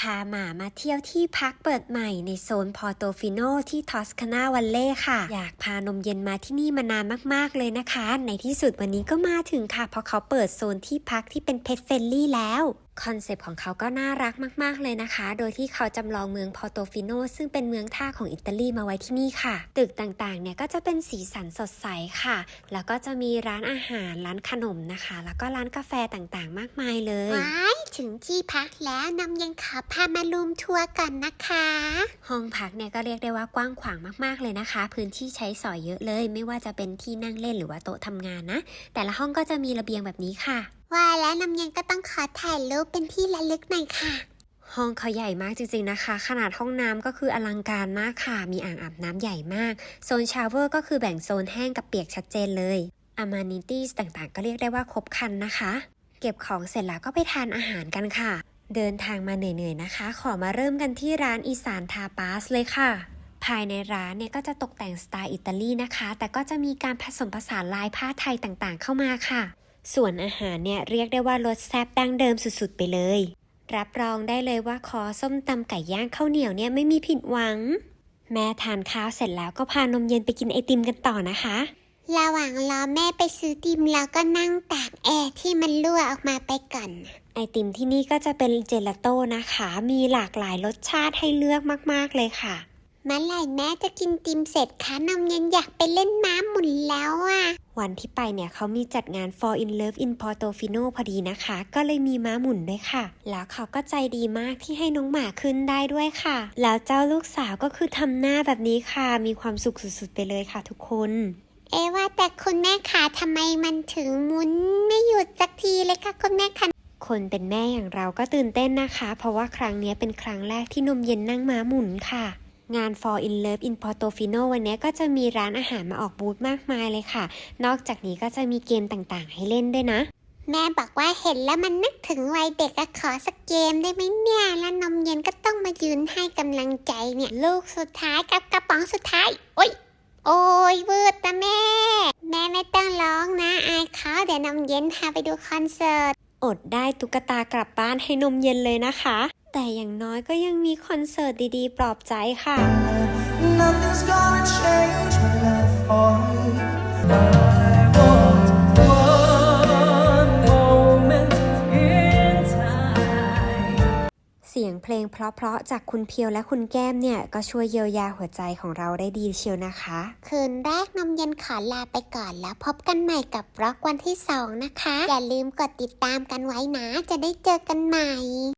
พาหมามาเที่ยวที่พักเปิดใหม่ในโซนพอร์โตฟิโนที่ทอสคานาวัลเล่ค่ะ อยากพานมเย็นมาที่นี่มานานมาก ๆ เลยนะคะ ในที่สุดวันนี้ก็มาถึงค่ะ เพราะเขาเปิดโซนที่พักที่เป็นเพ t เฟ n ลี่แล้วคอนเซปต์ของเขาก็น่ารักมาก ๆ เลยนะคะ โดยที่เขาจำลองเมืองพอโตฟิโนซึ่งเป็นเมืองท่าของอิตาลีมาไว้ที่นี่ค่ะ ตึกต่าง ๆ เนี่ยก็จะเป็นสีสันสดใสค่ะ แล้วก็จะมีร้านอาหาร ร้านขนมนะคะ แล้วก็ร้านกาแฟต่าง ๆ มากมายเลยว้าย ถึงที่พักแล้วนำยังขอพามารูมทัวร์ก่อนนะคะ ห้องพักเนี่ยก็เรียกได้ว่ากว้างขวางมากๆเลยนะคะ พื้นที่ใช้สอยเยอะเลย ไม่ว่าจะเป็นที่นั่งเล่นหรือว่าโต๊ะทำงานนะ แต่ละห้องก็จะมีระเบียงแบบนี้ค่ะ ว่าแล้วนำยังก็ต้องขอถ่ายรูปเป็นที่ระลึกหน่อยค่ะห้องเขาใหญ่มากจริงๆนะคะ ขนาดห้องน้ำก็คืออลังการมากค่ะ มีอ่างอาบน้ำใหญ่มาก โซนชาวเวอร์ก็คือแบ่งโซนแห้งกับเปียกชัดเจนเลยอามานิตี้ต่างๆ ก็เรียกได้ว่าครบครันนะคะ เก็บของเสร็จแล้วก็ไปทานอาหารกันค่ะ เดินทางมาเหนื่อยๆนะคะ ขอมาเริ่มกันที่ร้านอีสานทาปาสเลยค่ะ ภายในร้านเนี่ยก็จะตกแต่งสไตล์อิตาลีนะคะ แต่ก็จะมีการผสมผสานลายผ้าไทยต่างๆ เข้ามาค่ะ ส่วนอาหารเนี่ยเรียกได้ว่ารสแซ่บดั้งเดิมสุดๆ ไปเลย รับรองได้เลยว่าคอส้มตำไก่ย่างข้าวเหนียวเนี่ยไม่มีผิดหวัง แม่ทานข้าวเสร็จแล้วก็พานมเย็นไปกินไอติมกันต่อนะคะ ระหว่างรอแม่ไปซื้อติมเราก็นั่งตากแอร์ที่มันรั่วออกมาไปก่อนไอติมที่นี่ก็จะเป็นเจลาโต้นะคะ มีหลากหลายรสชาติให้เลือกมากๆเลยค่ะเมื่อไหร่แม่จะกินติมเสร็จคะนำยังอยากไปเล่นน้ำหมุนแล้วอะ วันที่ไปเนี่ยเขามีจัดงาน For in Love in Portofino พอดีนะคะ ก็เลยมีม้าหมุนด้วยค่ะ แล้วเขาก็ใจดีมากที่ให้น้องหมาขึ้นได้ด้วยค่ะ แล้วเจ้าลูกสาวก็คือทำหน้าแบบนี้ค่ะ มีความสุขสุดๆไปเลยค่ะทุกคน เอะว่าแต่คุณแม่ขาทำไมมันถึงหมุนไม่หยุดสักทีเลยคะคุณแม่คะคนเป็นแม่อย่างเราก็ตื่นเต้นนะคะ เพราะว่าครั้งนี้เป็นครั้งแรกที่นมเย็นนั่งม้าหมุนค่ะ งาน For in Love in Portofino วันนี้ก็จะมีร้านอาหารมาออกบูธมากมายเลยค่ะ นอกจากนี้ก็จะมีเกมต่างๆ ให้เล่นด้วยนะ แม่บอกว่าเห็นแล้วมันนึกถึงวัยเด็กอะขอสักเกมได้ไหมเนี่ย แล้วนมเย็นก็ต้องมายืนให้กำลังใจเนี่ย ลูกสุดท้ายกับกระป๋องสุดท้าย โอ๊ย โอ้ยวืดนะแม่ แม่ไม่ต้องร้องนะ อายเขาเดี๋ยวนมเย็นพาไปดูคอนเสิร์ต อดได้ตุ๊กตากลับบ้านให้นมเย็นเลยนะคะ แต่อย่างน้อยก็ยังมีคอนเสิร์ตดีๆ ปลอบใจค่ะ Nothing's gonna change my love for you. เพลงเพราะๆจากคุณเพียวและคุณแก้มเนี่ย ก็ช่วยเยียวยาหัวใจของเราได้ดีเชียวนะคะ คืนแรกนมเย็นขอลาไปก่อนแล้วพบกันใหม่กับร็อกวันที่ 2 นะคะ อย่าลืมกดติดตามกันไว้นะ จะได้เจอกันใหม่